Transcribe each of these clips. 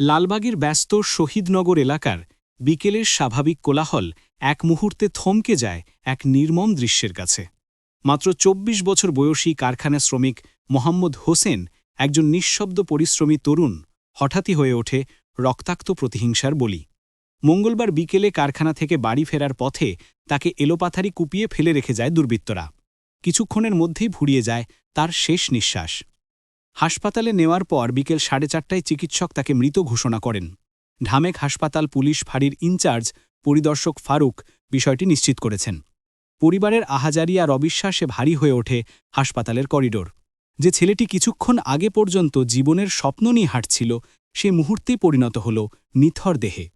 লালবাগের ব্যস্ত শহীদনগর এলাকার বিকেলের স্বাভাবিক কোলাহল এক মুহূর্তে থমকে যায় এক নির্মম দৃশ্যের কাছে। মাত্র ২৪ বছর বয়সী কারখানা শ্রমিক মোহাম্মদ হোসেন একজন নিঃশব্দ পরিশ্রমী তরুণ, হঠাৎই হয়ে ওঠে রক্তাক্ত প্রতিহিংসার বলি। মঙ্গলবার বিকেলে কারখানা থেকে বাড়ি ফেরার পথে তাকে এলোপাথারি কুপিয়ে ফেলে রেখে যায় দুর্বৃত্তরা। কিছুক্ষণের মধ্যেই ভুড়িয়ে যায় তার শেষ নিঃশ্বাস। হাসপাতালে নেওয়ার পর বিকেল সাড়ে চারটায় চিকিৎসক তাকে মৃত ঘোষণা করেন। ঢামেক হাসপাতাল পুলিশ ফাঁড়ির ইনচার্জ পরিদর্শক ফারুক বিষয়টি নিশ্চিত করেছেন। পরিবারের আহাজারি আর অবিশ্বাসে ভারী হয়ে ওঠে হাসপাতালের করিডোর। যে ছেলেটি কিছুক্ষণ আগে পর্যন্ত জীবনের স্বপ্ন নিয়ে হাঁটছিল, সে মুহূর্তেই পরিণত হল নিথর দেহে।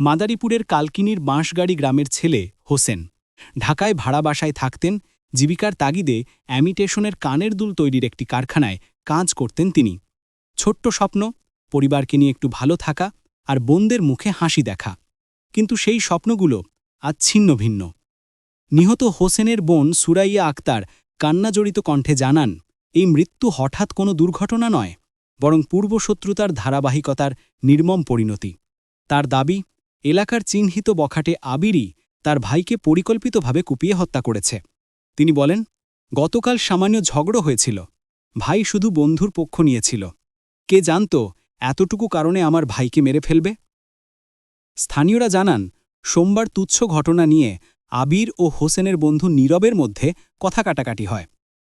মাদারীপুরের কালকিনির বাঁশগাড়ি গ্রামের ছেলে হোসেন। ঢাকায় ভাড়া বাসায় থাকতেন, জীবিকার তাগিদে অ্যামিটেশনের কানের দুল তৈরির একটি কারখানায় কাজ করতেন তিনি। ছোট্ট স্বপ্ন, পরিবারকে নিয়ে একটু ভালো থাকা আর বোনদের মুখে হাসি দেখা। কিন্তু সেই স্বপ্নগুলো আজ ছিন্ন ভিন্ন। নিহত হোসেনের বোন সুরাইয়া আক্তার কান্নাজড়িত কণ্ঠে জানান, এই মৃত্যু হঠাৎ কোনো দুর্ঘটনা নয়, বরং পূর্বশত্রুতার ধারাবাহিকতার নির্মম পরিণতি। তার দাবি, এলাকার চিহ্নিত বখাটে আবিরই তার ভাইকে পরিকল্পিতভাবে কুপিয়ে হত্যা করেছে। তিনি বলেন, গতকাল সামান্য ঝগড়ো হয়েছিল ভাই শুধু বন্ধুর পক্ষ নিয়েছিল। কে জানত এতটুকু কারণে আমার ভাইকে মেরে ফেলবে? স্থানীয়রা জানান, সোমবার তুচ্ছ ঘটনা নিয়ে আবির ও হোসেনের বন্ধু নীরবের মধ্যে কথা কাটাকাটি হয়।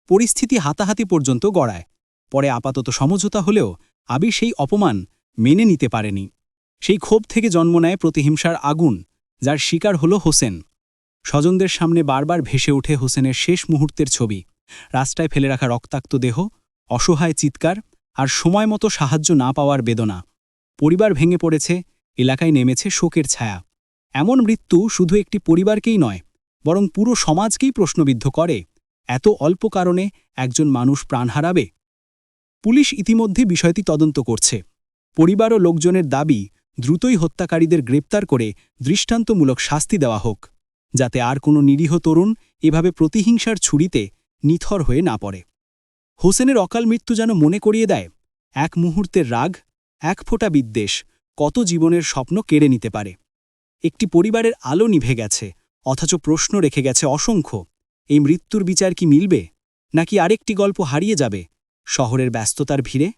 পরিস্থিতি হাতাহাতি পর্যন্ত গড়ায়। পরে আপাতত সমঝোতা হলেও আবির সেই অপমান মেনে নিতে পারেনি। সেই ক্ষোভ থেকে জন্ম নেয় প্রতিহিংসার আগুন, যার শিকার হল হোসেন। স্বজনদের সামনে বারবার ভেসে ওঠে হোসেনের শেষ মুহূর্তের ছবি। রাস্তায় ফেলে রাখা রক্তাক্ত দেহ, অসহায় চিৎকার আর সময় মতো সাহায্য না পাওয়ার বেদনা। পরিবার ভেঙে পড়েছে, এলাকায় নেমেছে শোকের ছায়া। এমন মৃত্যু শুধু একটি পরিবারকেই নয়, বরং পুরো সমাজকেই প্রশ্নবিদ্ধ করে। এত অল্প কারণে একজন মানুষ প্রাণ হারাবে? পুলিশ ইতিমধ্যে বিষয়টি তদন্ত করছে। পরিবার ও লোকজনের দাবি, দ্রুতই হত্যাকারীদের গ্রেপ্তার করে দৃষ্টান্তমূলক শাস্তি দেওয়া হোক, যাতে আর কোনো নিরীহ তরুণ এভাবে প্রতিহিংসার ছুরিতে নিথর হয়ে না পড়ে। হোসেনের অকাল মৃত্যু যেন মনে করিয়ে দেয়, এক মুহূর্তের রাগ, এক ফোঁটা বিদ্বেষ, কত জীবনের স্বপ্ন কেড়ে নিতে পারে। একটি পরিবারের আলো নিভে গেছে, অথচ প্রশ্ন রেখে গেছে অসংখ্য, এই মৃত্যুর বিচার কি মিলবে, নাকি আরেকটি গল্প হারিয়ে যাবে, শহরের ব্যস্ততার ভিড়ে?